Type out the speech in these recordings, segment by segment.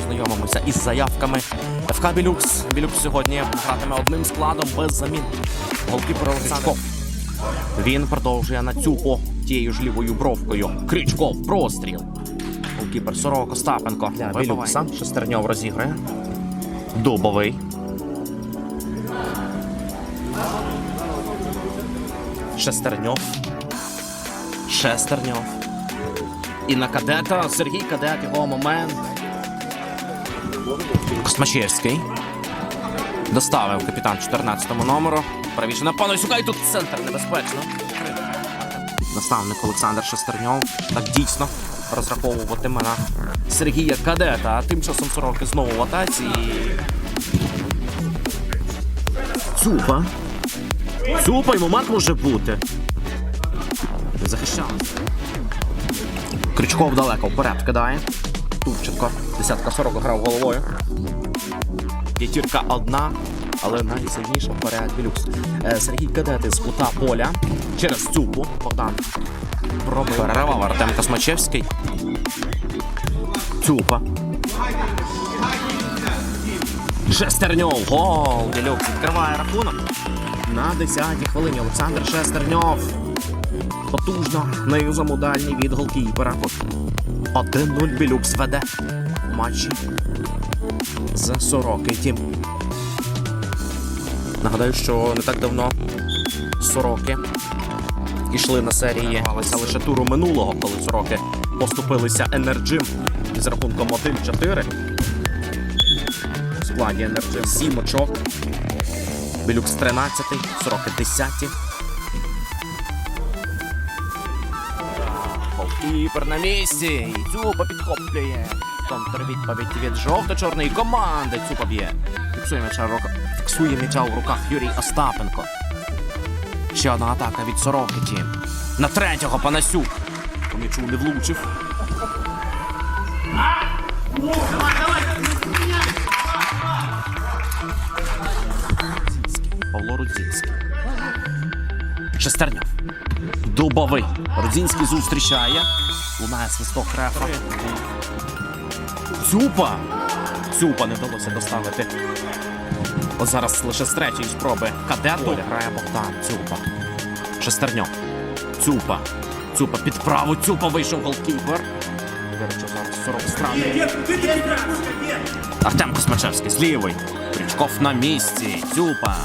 звернувся із заявками. ФК Білюкс. Білюкс сьогодні гратиме одним складом без замін. Голкіпер Олександр. Він продовжує на цю тією ж лівою бровкою. Крючков, простріл. Голкіпер Сорок Остапенко. Для Білюкса. Шестерньов розіграє. Дубовий. Шестерньов. Шестерньов. І на кадета Сергій Кадет його момент. Космачевський. Доставив капітан 14 номеру. Правіше на Панасюка і тут центр небезпечно. Наставник Олександр Шестерньов. Так дійсно розраховуватиме на Сергія Кадета. А тим часом сороки знову в атаці. Цупа. Цупа і момент може бути. Захищалися. Крючков далеко вперед кидає. Турченко. Десятка 40 грав головою. П'ятірка одна, але найсильніша вперед Білюкс. Е, Сергій Кадети з кута поля через цюпу. Богдан пробив. Переривав Артем Космачевський. Цюпа. Шестерньов. Гол. Білюкс відкриває рахунок. На 10-й хвилині Олександр Шестерньов. Потужно низом у дальній від голкіпера. 1-0 Білюкс веде матчі за Сороки. Тім. Нагадаю, що не так давно Сороки ішли на серії, лише туру минулого, коли Сороки поступилися Енерджим з рахунком 1-4. В складі Енерджим 7 очок. Білюкс 13, Сороки 10. Голкіпер на місці. І Цюпа підхоплює. Контрвідповідь від жовто-чорної команди. Цюпа б'є. Фіксує м'яча в руках. Фіксує м'яча в руках Юрій Остапенко. Ще одна атака від Сороки тім. На третього Панасюк. По м'ячу не влучив. Павло Рудзінський. Шестерньов. Дубовий. Рудзінський зустрічає. Лунає свисток рефа. Цюпа! Цюпа не вдалося доставити. От зараз лише з третьої спроби кадету грає Богдан. Цюпа. Шестерньов. Цюпа. Цюпа під праву. Цюпа вийшов голкіпер. Виручив зараз 40 страни. Артем Космачевський з лівої. Крючков на місці. Цюпа.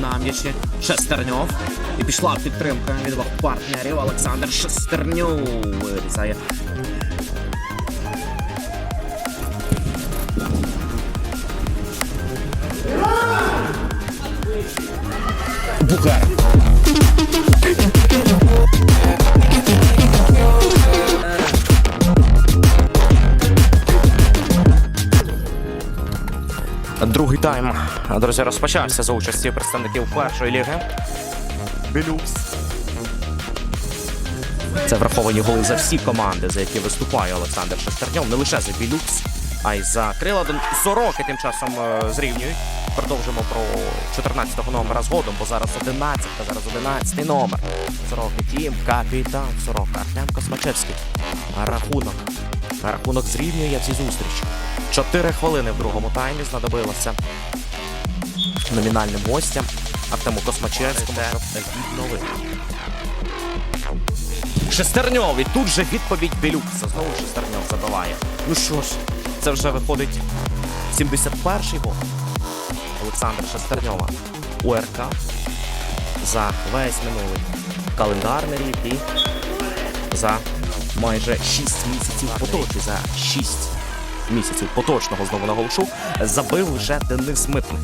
На м'ячі Шестерньов. І пішла підтримка від двох партнерів. Олександр Шестерньов вирізає. Бухар. Другий тайм, друзі, розпочався за участі представників першої ліги. Білюкс. Це враховані голи за всі команди, за які виступає Олександр Шестерньов. Не лише за Білюкс, а й за Крила. Сороки тим часом е, зрівнюють. Продовжимо про 14-го номера згодом, бо зараз 11, та зараз 11 номер. Сороки тім, капітан Сорока, Артем Космачевський. Рахунок. Рахунок зрівнює ці зустрічі. Чотири хвилини в другому таймі знадобилося номінальним гостям Артему Космачевському, відновити. Шестерньов, і тут же відповідь Білюкса. Знову Шестерньов забиває. Ну що ж, це вже виходить 71-й гол Олександра Шестерньова. УРК за весь минулий календарний рік і за майже 6 місяців поточі за 6 місяців поточного знову наголошу забив лише Денис Митник.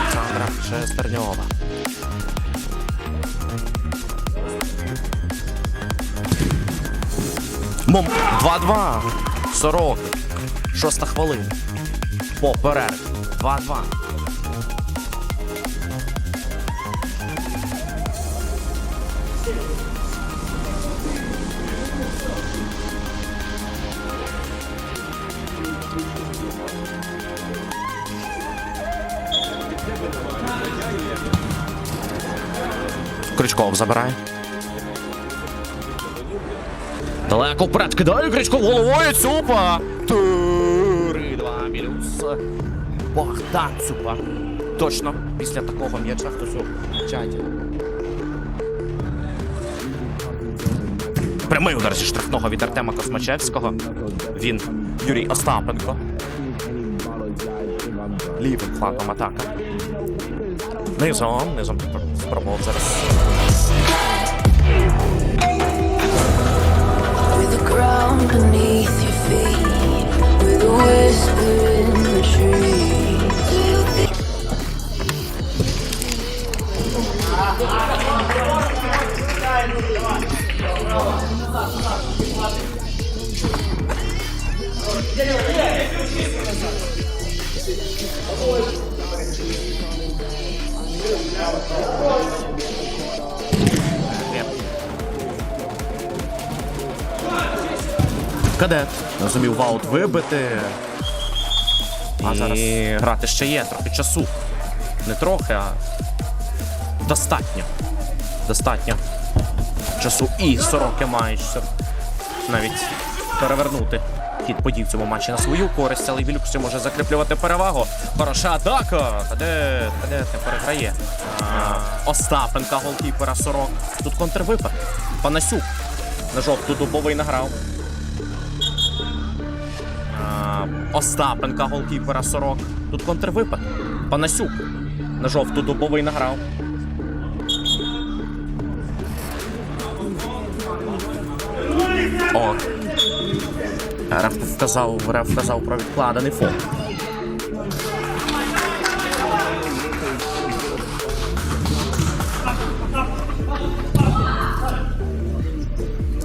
Олександра Шестерньова. Мом 2-2. Сороки. Шоста хвилина. По перерві. 2-2. Крючков забирає. Далеко вперед кидає Кричко головою Цупа. 3-2 Білюкс. Богдан Цупа. Точно, після такого м'яча хтось у чаті. Прямий удар зі штрафного від Артема Космачевського. Він Юрій Остапенко. Лівим флангом атака. Низом, низом спробував зараз. Кадет. Не зумів ваут вибити. А зараз грати ще є трохи часу. Не трохи, а достатньо. Достатньо. Часу і сороки щоб навіть перевернути хід подій в цьому матчі на свою користь, але Вілюк ще може закріплювати перевагу. Хороша атака. Кадет, кадет не переграє. А, Остапенка, голкіпера 40. Тут контрвипад. Панасюк. На жовту дубовий награв. Остапенка, голкіпера 40. Тут контрвипад. Панасюк. На жовту дубовий награв. О. Реф вказав, реф вказав про відкладений фон.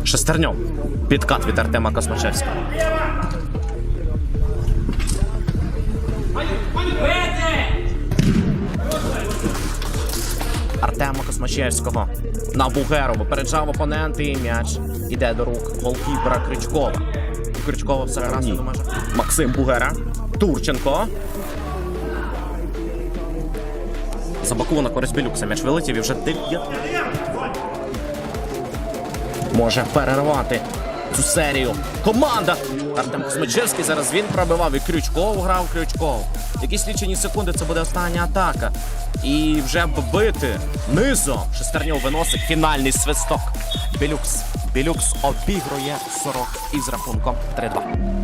Шестерньов. Підкат від Артема Космачевського. Артема Космачевського на Бугеру випереджав опоненти і м'яч іде до рук голкіпера Кричкова. У Крючкова все гаразд до межі. Максим Бугера. Турченко. Забаку на користь Білюкса. М'яч вилетів і вже 9. Може перервати цю серію. Команда! Артем Космичевський зараз він пробивав і Крючков грав Крючков. Якісь лічені секунди це буде остання атака. І вже вбити бити низом. Шестерньов виносить фінальний свисток. Білюкс. Білюкс обігрує 40 із рахунком 3-2.